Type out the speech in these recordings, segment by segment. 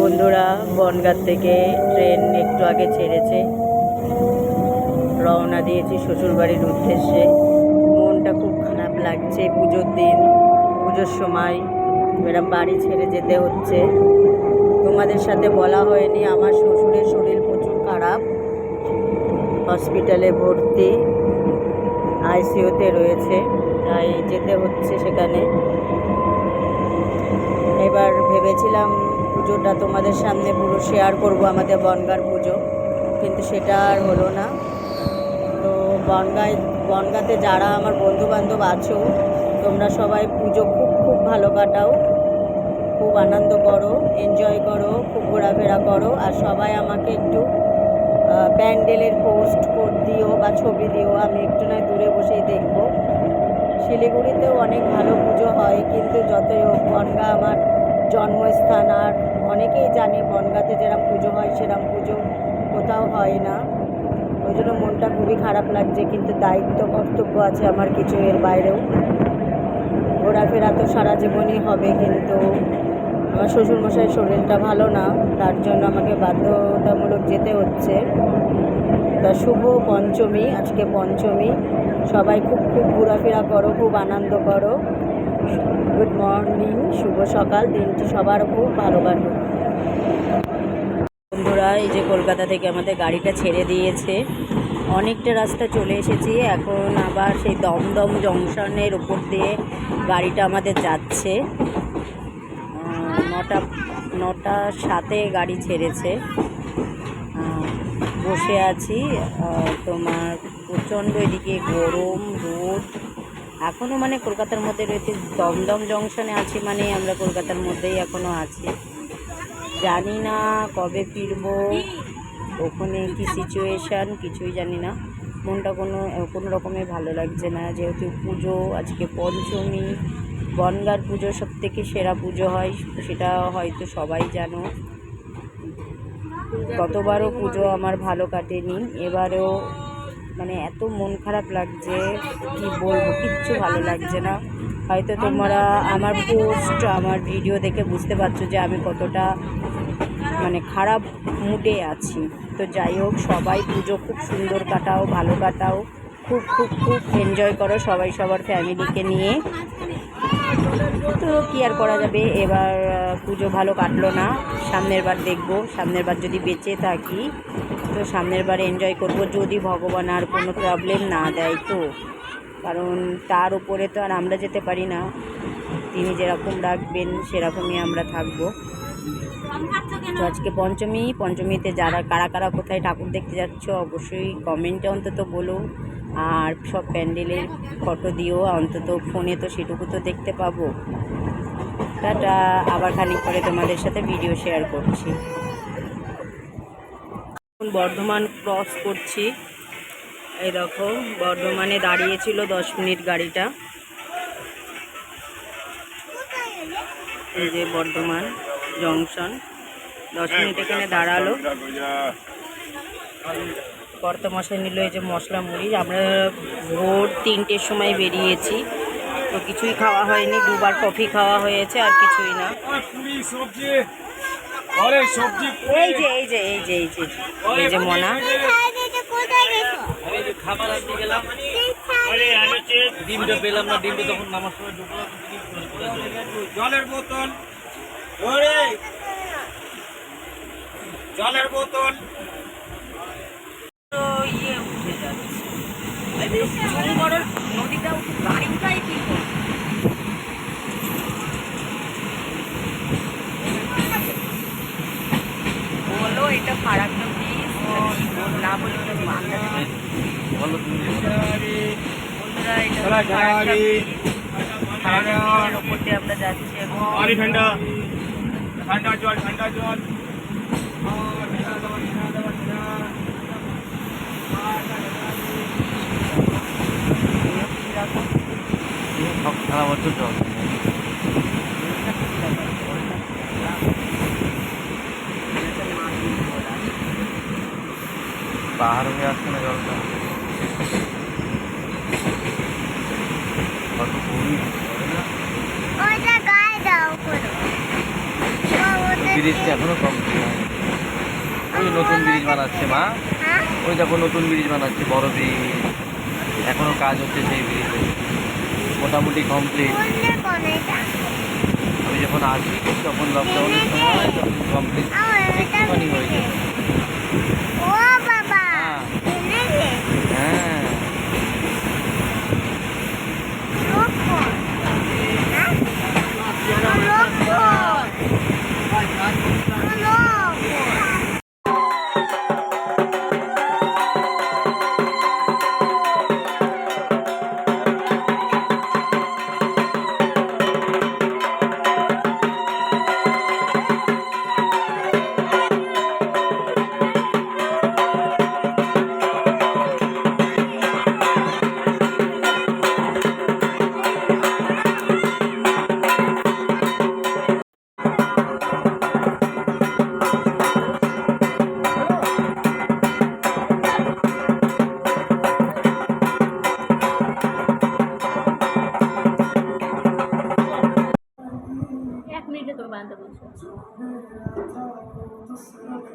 বন্ধুরা, বনগাঁ থেকে ট্রেন একটু আগে ছেড়েছে। রওনা দিয়েছি শ্বশুরবাড়ির উদ্দেশ্যে। মনটা খুব খারাপ লাগছে পুজোর দিন, পুজোর সময়। এরা বাড়ি ছেড়ে যেতে হচ্ছে। তোমাদের সাথে বলা হয়নি। আমার শ্বশুরের শরীর প্রচুর খারাপ। হসপিটালে ভর্তি। আইসিইউতে রয়েছে। তাই যেতে হচ্ছে সেখানে। এবার ভেবেছিলাম পুজোটা তোমাদের সামনে পুরো শেয়ার করব, আমাদের বনগার পুজো। কিন্তু সেটা আর হলো না। তো বনগায়, বনগাতে যারা আমার বন্ধু বান্ধব আছো, তোমরা সবাই পুজো খুব খুব ভালো কাটাও। আনন্দ করো এনজয় করো, খুব ঘোরাফেরা করো, আর সবাই আমাকে একটু প্যান্ডেলের পোস্ট দিও বা ছবি দিও, আমি একটু নয় দূরে বসেই দেখব। শিলিগুড়িতেও অনেক ভালো পুজো হয়, কিন্তু যতই হোক, বনগা আমার জন্মস্থান, আর অনেকেই জানে বনগাতে যেরকম পুজো হয় সেরকম পুজো কোথাও হয় না। ওই জন্য মনটা খুবই খারাপ লাগছে, কিন্তু দায়িত্ব, কর্তব্য আছে আমার কিছু এর বাইরেও। ঘোরাফেরা তো সারা জীবনই হবে, কিন্তু আমার শ্বশুরমশাই শরীরটা ভালো না, তার জন্য আমাকে বাধ্যতামূলক যেতে হচ্ছে। তা শুভ পঞ্চমী, আজকে পঞ্চমী। সবাই খুব খুব ঘোরাফেরা করো, খুব আনন্দ করো। গুড মর্নিং শুভ সকাল, দিনটি সবার খুব ভালো কাটুক। বন্ধুরা, এই যে কলকাতা থেকে আমাদের গাড়িটা ছেড়ে দিয়েছে। অনেকটা রাস্তা চলে এসেছি, এখন আবার সেই দমদম জংশনের উপর দিয়ে গাড়িটা আমাদের যাচ্ছে। নটা নটা সাতে গাড়ি ছেড়েছে। বসে আছি। তোমার প্রচণ্ড এদিকে গরম, রোদ। এখনও মানে কলকাতার মধ্যে রয়েছে, দমদম জংশনে আছি মানে আমরা কলকাতার মধ্যেই এখনও আছি। জানি না কবে ফিরবো, ওখানে কি সিচুয়েশান কিছুই জানি না। মনটা কোনো কোনো রকমে ভালো লাগছে না। যেহেতু পুজো, আজকে পঞ্চমী বনগার পুজো সব থেকে সেরা পুজো হয়, সেটা হয়তো সবাই জানো। গতবারও পুজো আমার ভালো কাটেনি, এবারেও মানে এত মন খারাপ লাগছে, কি বলব, কিচ্ছু ভালো লাগছে না। হয়তো তোমরা আমার পোস্ট আমার ভিডিও দেখে বুঝতে পারছ যে আমি কতটা মানে খারাপ মুডে আছি। তো যাই হোক, সবাই পুজো খুব সুন্দর কাটাও, ভালো কাটাও, খুব খুব খুব এনজয় করো সবাই সবার ফ্যামিলিকে নিয়ে। তো কী আর করা যাবে? এবার পুজো ভালো কাটলো না। সামনের বার দেখব। সামনের বার যদি বেঁচে থাকি, তো সামনের বার এনজয় করব। যদি ভগবান আর কোনো প্রবলেম না দেয় তো। কারণ তার উপরে তো আর আমরা যেতে পারি না। তিনি যেরকম রাখবেন সেরকমই আমরা থাকব। তো আজকে পঞ্চমী। পঞ্চমীতে যারা, কারা কারা কোথায় ঠাকুর দেখতে যাচ্ছ, অবশ্যই কমেন্টে অন্তত বলো। আর সব প্যান্ডেলের ফটো দিও অন্তত ফোনে তো সেটুকু তো দেখতে পাবো। টাটা, আবার খানিক পরে তোমাদের সাথে ভিডিও শেয়ার করছি। এখন বর্ধমান ক্রস করছি। এই দেখো, বর্ধমানে দাঁড়িয়েছিল দশ মিনিট গাড়িটা। এই যে বর্ধমান জংশন। দশ মিনিট এখানে দাঁড়াল। কর্তামশাই নিল এই যে মশলা মুড়ি। আমরা ভোর তিনটের সময় বেরিয়েছি। তো কিছুই খাওয়া হয়নি দুবার কফি খাওয়া হয়েছে আর কিছুই না। সবজি এই যে এই যে এই যে এই যে এই যে মনা। আরে খাবার আনতে গেলাম। আরে আমি যে ডিমটা পেলাম না ডিমটা তখন নামার সময় জলের বোতল। জলের বোতল। তো ইয়ে উঠে যাচ্ছে। নদীটা উঠে গাড়িটাই কি বলো এটা না বাংলা বন্ধুরা এটা আমরা যাচ্ছি ঠান্ডা। জল ঠান্ডা জল। সারা বছর জল পাহাড় হয়ে আসছে না জলটা? কত গভীর ব্রিজটা এখনও কমপ্লিট হয়নি। ওই নতুন ব্রিজ বানাচ্ছে মা। হ্যাঁ? ওই দেখো নতুন ব্রিজ বানাচ্ছে বড় ব্রিজ। এখনও কাজ হচ্ছে সেই ব্রিজে। মোটামুটি কমপ্লিট আমি যখন আসি তখন লকডাউনের সময় তখন কমপ্লিট একটুখানি হয়েছে ও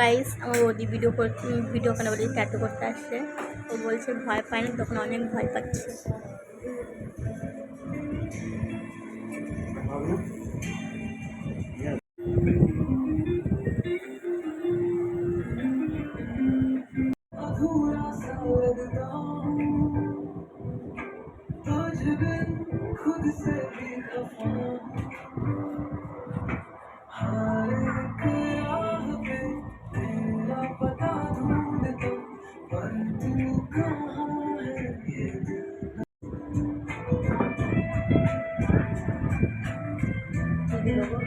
গাইস আমার ওদি ভিডিও করতে ভিডিও কেন বলি ট্যাটু করতে আসছে। ও বলছে, ভয় পায় না, তখন অনেক ভয় পাচ্ছে।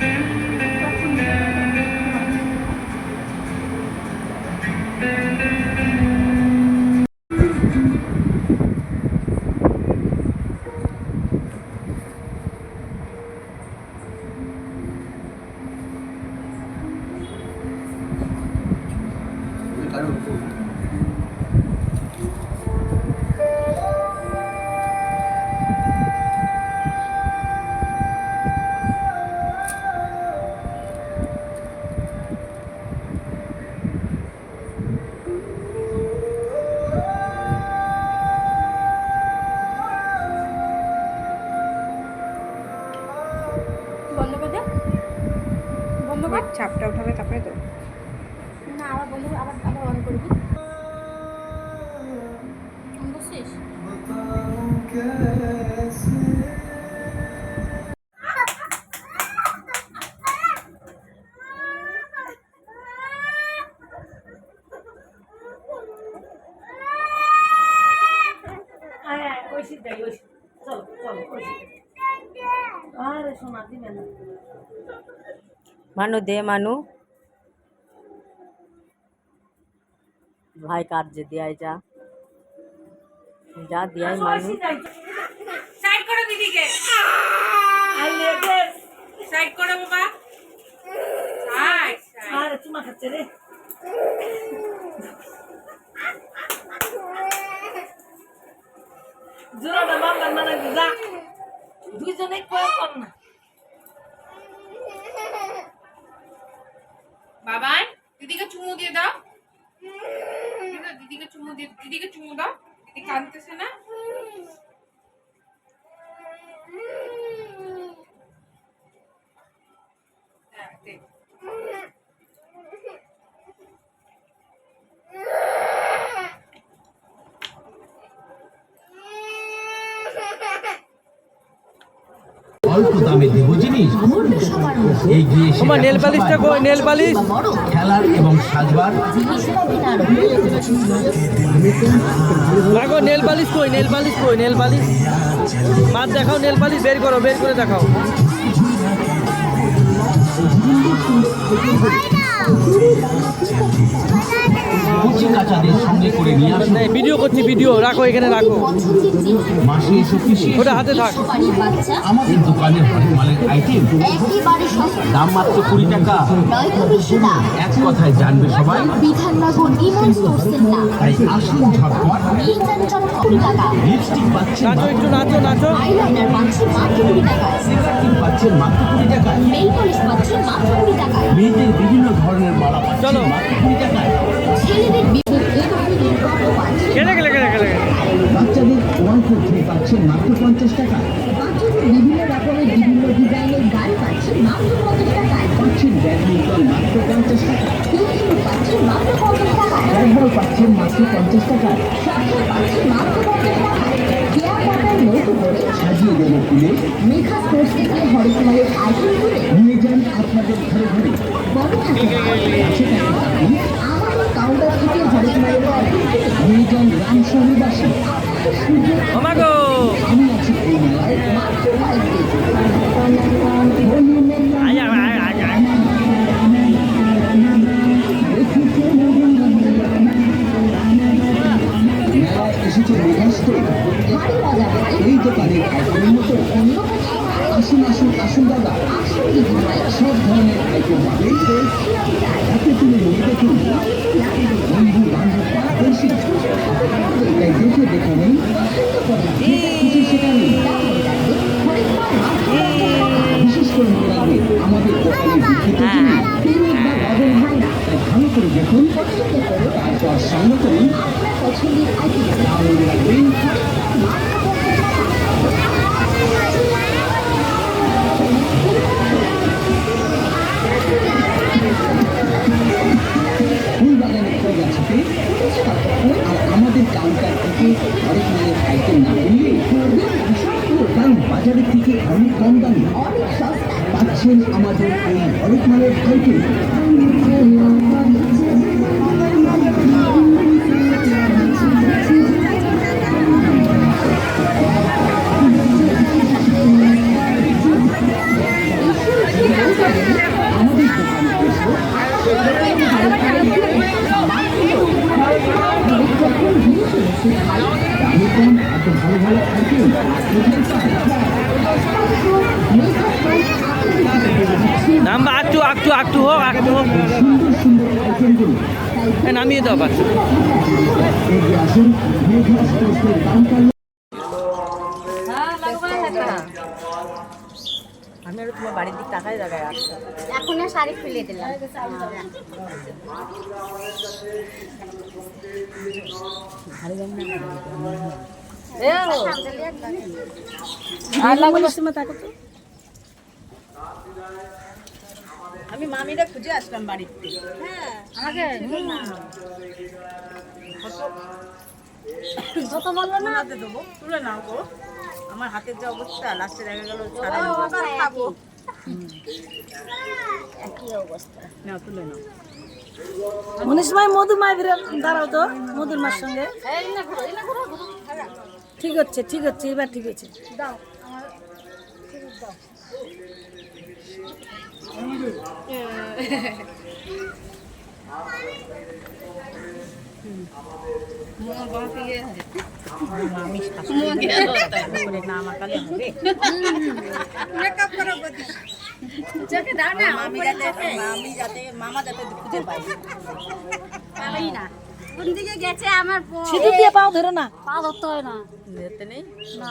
them মানু দে মানু। ভাই কার যে দিয়াই যা। যা দিয়াই মানু। সাইড করো দিদিকে। সাইড করো বাবা। সাইড আরে চুমা খাচ্ছে রে। অল্প দামে দেবো জিনিস। এগিয়ে তোমার নেল পালিশটা কই? নেল পালিশ খেলার এবং সাজবার। দেখো নেল পালিশ কই? নেল পালিশ কই? নেল পালিশ মাছ দেখাও নেল পালিশ বের করো বের করে দেখাও। কচি কাচাদের সঙ্গে করে নিয়ে আসুন। ভিডিও করছি ভিডিও রাখো এখানে রাখো। মাসে এসে পিসি। ওটা হাতে থাক। আমাদের দোকানের হরেক মালের আইটেম দাম মাত্র কুড়ি টাকা। এক কথায় জানবে সবাই। বিধাননগর ইমন তাই আসুন ঝটপট। টাকা লিপস্টিক পাচ্ছেন নাচো একটু নাচো নাচো। আইলাইনার মাত্র কুড়ি পাচ্ছেন মাত্র কুড়ি পলিশ মাত্র টাকায়। মেয়েদের বিভিন্ন ধরনের মালা পাচ্ছেন চলো। মাত্র কুড়ি টাকায়। বাচ্চাদের ওয়ান থ্রি পাচ্ছেন মাত্র পঞ্চাশ টাকা। বাচ্চাদের বিভিন্ন রকমের বিভিন্ন ডিজাইনের গাড়ি পাচ্ছি মাত্র পঞ্চাশ টাকায়। পাচ্ছেন ব্যাডমিন্টন মাত্র পঞ্চাশ টাকা। মাত্র পঞ্চাশ ব্যাটবল পাচ্ছেন মাত্র পঞ্চাশ টাকা মাত্র পঞ্চাশ সাজিয়ে দেবো ফুলে। মেঘা স্টোর থেকে হরেক মালের করে নিয়ে যান আপনাদের ঘরে ঘরে। বড় থাকে আমাদের কাউন্টার থেকে হরেক শহরবাসী আমি আছি এই মেলায় মাত্র এসেছে মেঘাস্ত ভারী মজা ভাই এই দোকানের আইটেমের মতো অন্য কোথাও পায় না। আসুন আসুন আসুন দাদা আসল দিদি ভাই সব ধরনের আইটেম পাবেন হাতে তুলে নিয়ে দেখুন বন্ধু বান্ধব পাড়া পড়শি তাই দেখে দেখে নেই যেটা খুশি সেটা নেই হরেক মাল মাত্র পঞ্চাশ টাকা। বিশেষ করে মনে রাখবে আমাদের দোকানের বিক্রিত জিনিস পেমেন্ট বা বদল হয় না তাই ভালো করে দেখুন পছন্দ করো তারপর সঙ্গে করুন আমাদের কাউন্টার থেকে অনেক কারণ বাজারের থেকে অনেক কম দামে পাচ্ছেন আমাদের এই অনেক মালের আইটেম নামিয়ে দাও বাচ্চা আমি আরও তোমার বাড়ির দিক তাকাই দেখায় আসতে এখন আর শাড়ি খুলে দিলাম আমি মামিরা খুঁজে আসলাম বাড়িতে। কত বলল না হাতে দেবো। তুলে নাও গো। আমার হাতের যে অবস্থা লাস্টে দেখা গেল খাব। একই অবস্থা। নাও তুলে নাও। মনীষ ভাই মধু মাই দাঁড়াও তো মধুর মার সঙ্গে। ঠিক হচ্ছে ঠিক হচ্ছে এবার ঠিক হচ্ছে শাশুড়ি করে না আমাকালে হবে চোখে দাও না মামি যাতে মামি যাতে মামা যাতে খুঁজে পাবেই না কোন দিকে গেছে আমার প- সিঁদুর দিয়ে পাও ধরো না পা ধরতে হয় না যেতে নেই না